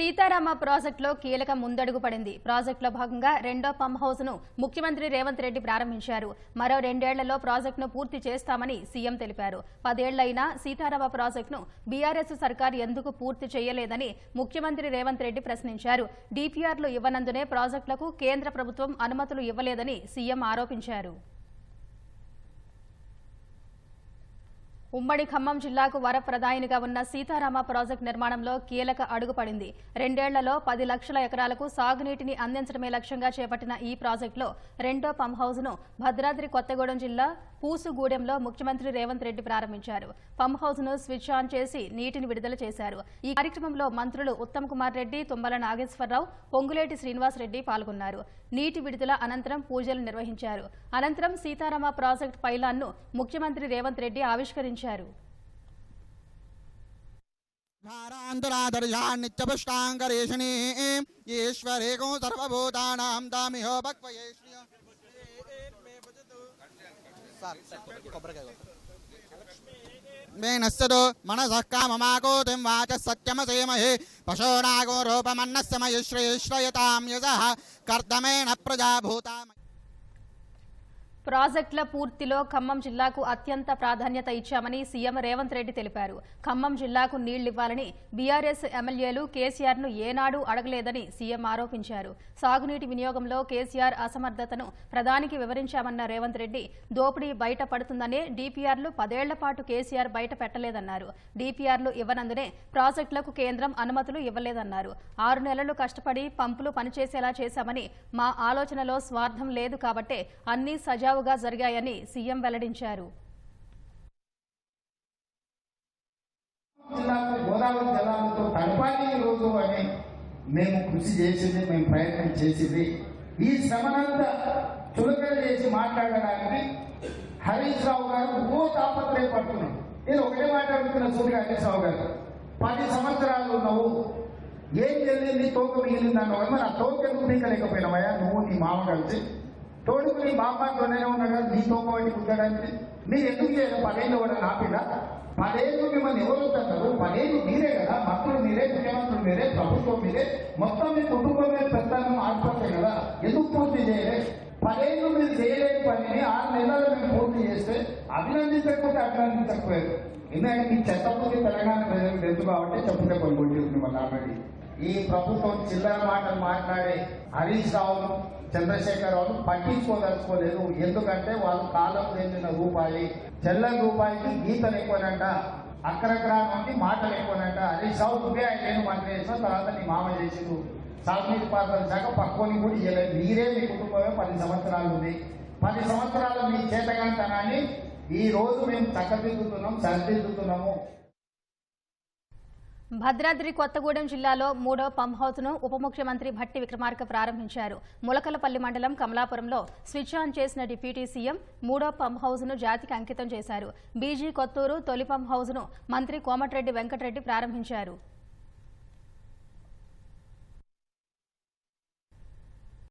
సీతారామ ప్రాజెక్టులో కీలక ముందడుగు పడింది. ప్రాజెక్టులో భాగంగా రెండో పంప్ హౌస్ను ముఖ్యమంత్రి రేవంత్ రెడ్డి ప్రారంభించారు. మరో రెండేళ్ళలో ప్రాజెక్టును పూర్తి చేస్తామని సీఎం తెలిపారు. పదేళ్ళైనా సీతారామ ప్రాజెక్టును బీఆర్ఎస్ సర్కార్ ఎందుకు పూర్తి చేయలేదని ముఖ్యమంత్రి రేవంత్ రెడ్డి ప్రశ్నించారు. డీపీఆర్లు ఇవ్వనందునే ప్రాజెక్టులకు కేంద్ర ప్రభుత్వం అనుమతులు ఇవ్వలేదని సీఎం ఆరోపించారు. ఉమ్మడి ఖమ్మం జిల్లాకు వరప్రదాయినిగా ఉన్న సీతారామ ప్రాజెక్టు నిర్మాణంలో కీలక అడుగుపడింది రెండేళ్ళలో పది లక్షల ఎకరాలకు సాగునీటిని అందించడమే లక్ష్యంగా చేపట్టిన ఈ ప్రాజెక్టులో రెండో పంప్ భద్రాద్రి కొత్తగూడెం జిల్లా పూసుగూడెంలో ముఖ్యమంత్రి రేవంత్ రెడ్డి ప్రారంభించారు. పంప్ హౌస్ను స్విచ్ ఆన్ చేసి నీటిని విడుదల చేశారు. ఈ కార్యక్రమంలో మంత్రులు ఉత్తమ్ కుమార్ రెడ్డి తుమ్మల నాగేశ్వరరావు పొంగులేటి శ్రీనివాసరెడ్డి పాల్గొన్నారు. నీటి విడుదల అనంతరం పూజలు నిర్వహించారు. అనంతరం సీతారామ ప్రాజెక్టు పైలాన్ను ముఖ్యమంత్రి రేవంత్ రెడ్డి ఆవిష్కరించారు. ఈశ్వరేగం సర్వభూతానాం దామిహో భక్వయేశ్వరి भक्वये श्रियो मेनस्ततो मनसः काममाकोतिं वाचः सत्यमसेमहे पशोनागो रूपमन्नस्य मयि श्रेश्रयतां यजः कर्दमेण प्रजाभूता ప్రాజెక్టుల పూర్తిలో ఖమ్మం జిల్లాకు అత్యంత ప్రాధాన్యత ఇచ్చామని సీఎం రేవంత్ రెడ్డి తెలిపారు. ఖమ్మం జిల్లాకు నీళ్ళివ్వాలని బీఆర్ఎస్ ఎమ్మెల్యేలు కేసీఆర్ను ఏనాడూ అడగలేదని సీఎం ఆరోపించారు. సాగునీటి వినియోగంలో కేసీఆర్ అసమర్థతను ప్రధానికి వివరించామన్న రేవంత్ రెడ్డి దోపిడీ బయటపడుతుందని డీపీఆర్లు పదేళ్ళ పాటు కేసీఆర్ బయట పెట్టలేదన్నారు. డీపీఆర్లు ఇవ్వనందునే ప్రాజెక్టులకు కేంద్రం అనుమతులు ఇవ్వలేదన్నారు. ఆరు నెలలు కష్టపడి పంపులు పనిచేసేలా చేశామని మా ఆలోచనలో స్వార్థం లేదు కాబట్టే అన్ని సజా సజావుగా జరిగాయని సీఎం వెల్లడించారు. జిల్లాకు గోదావరి జలాలతో తడపాలి రోజు అని మేము కృషి చేసింది మేము ప్రయత్నం చేసింది. ఈ శ్రమనంతా చులకన చేసి మాట్లాడడానికి హరీష్ రావు గారు ఓ తాపత్రయపడుతున్నాం నేను ఒకటే మాట్లాడుతున్న సూర్య హరీష్ రావు గారు. పది సంవత్సరాలు నువ్వు ఏం జరిగింది? తోక మిగిలింది అన్నావు. మరి ఆ తోక ఎందుకు పీకలేకపోయినావయ్యా నువ్వు నీ మామ కలిసి తోడుకు నీ బాబాతోనే ఉన్నాడు నీతో నీ ఉండడానికి మీరు ఎందుకు చేయరు? పదేళ్ళు కూడా నాపిడా. పదేళ్ళు మిమ్మల్ని ఎవరు వస్తారు పదేళ్ళు మీరే కదా. మంత్రులు మీరే ముఖ్యమంత్రులు మీరే ప్రభుత్వం మీరే. మొత్తం మీ కుటుంబమే పెద్దలను ఆడిపోతాయి కదా. ఎందుకు పూర్తి చేయలే? పదేళ్ళు మీరు చేయలేని పనిని ఆరు నెలలు మేము పూర్తి చేస్తే అభినందించకపోతే అభినందించకపోయారు. ఎందుకంటే మీ చెత్తపూర్తి తెలంగాణ ప్రజలకు తెలుసు కాబట్టి చెప్పుతే కొన్ని కొట్టేసింది మిమ్మల్ని ఆల్రెడీ ఈ ప్రభుత్వం చిల్లర మాటలు మాట్లాడే హరీష్ రావును చంద్రశేఖర్ రావును పట్టించుకోదలుచుకోలేదు. ఎందుకంటే వాళ్ళు కాలం చెందిన రూపాయి చెల్లని రూపాయికి గీతలు ఎక్కువనంట అక్కడక్కడ మాటలు ఎక్కువనంట హరీష్ రావు నువ్వే ఆయన నేను మంత్రి చేసిన తర్వాత నీ మామ చేసిండు. సాగునీటి పాత్ర శాఖ పక్కోని కూడా ఇవ్వలేదు మీరే మీ కుటుంబమే పది సంవత్సరాలు ఉంది. పది సంవత్సరాలు మీ చేతగాంతనాన్ని ఈ రోజు మేము చక్కదిద్దుతున్నాం సరిదిద్దుతున్నాము. భద్రాద్రి కొత్తగూడెం జిల్లాలో మూడో పంప్ హౌస్ను ఉప ముఖ్యమంత్రి భట్టి విక్రమార్క ప్రారంభించారు. ములకలపల్లి మండలం కమలాపురంలో స్విచ్ ఆన్ చేసిన డిప్యూటీ సీఎం మూడో పంప్ హౌస్ను జాతికి అంకితం చేశారు. బీజీ కొత్తూరు తొలి పంప్ హౌస్ను మంత్రి కోమటిరెడ్డి వెంకటరెడ్డి ప్రారంభించారు.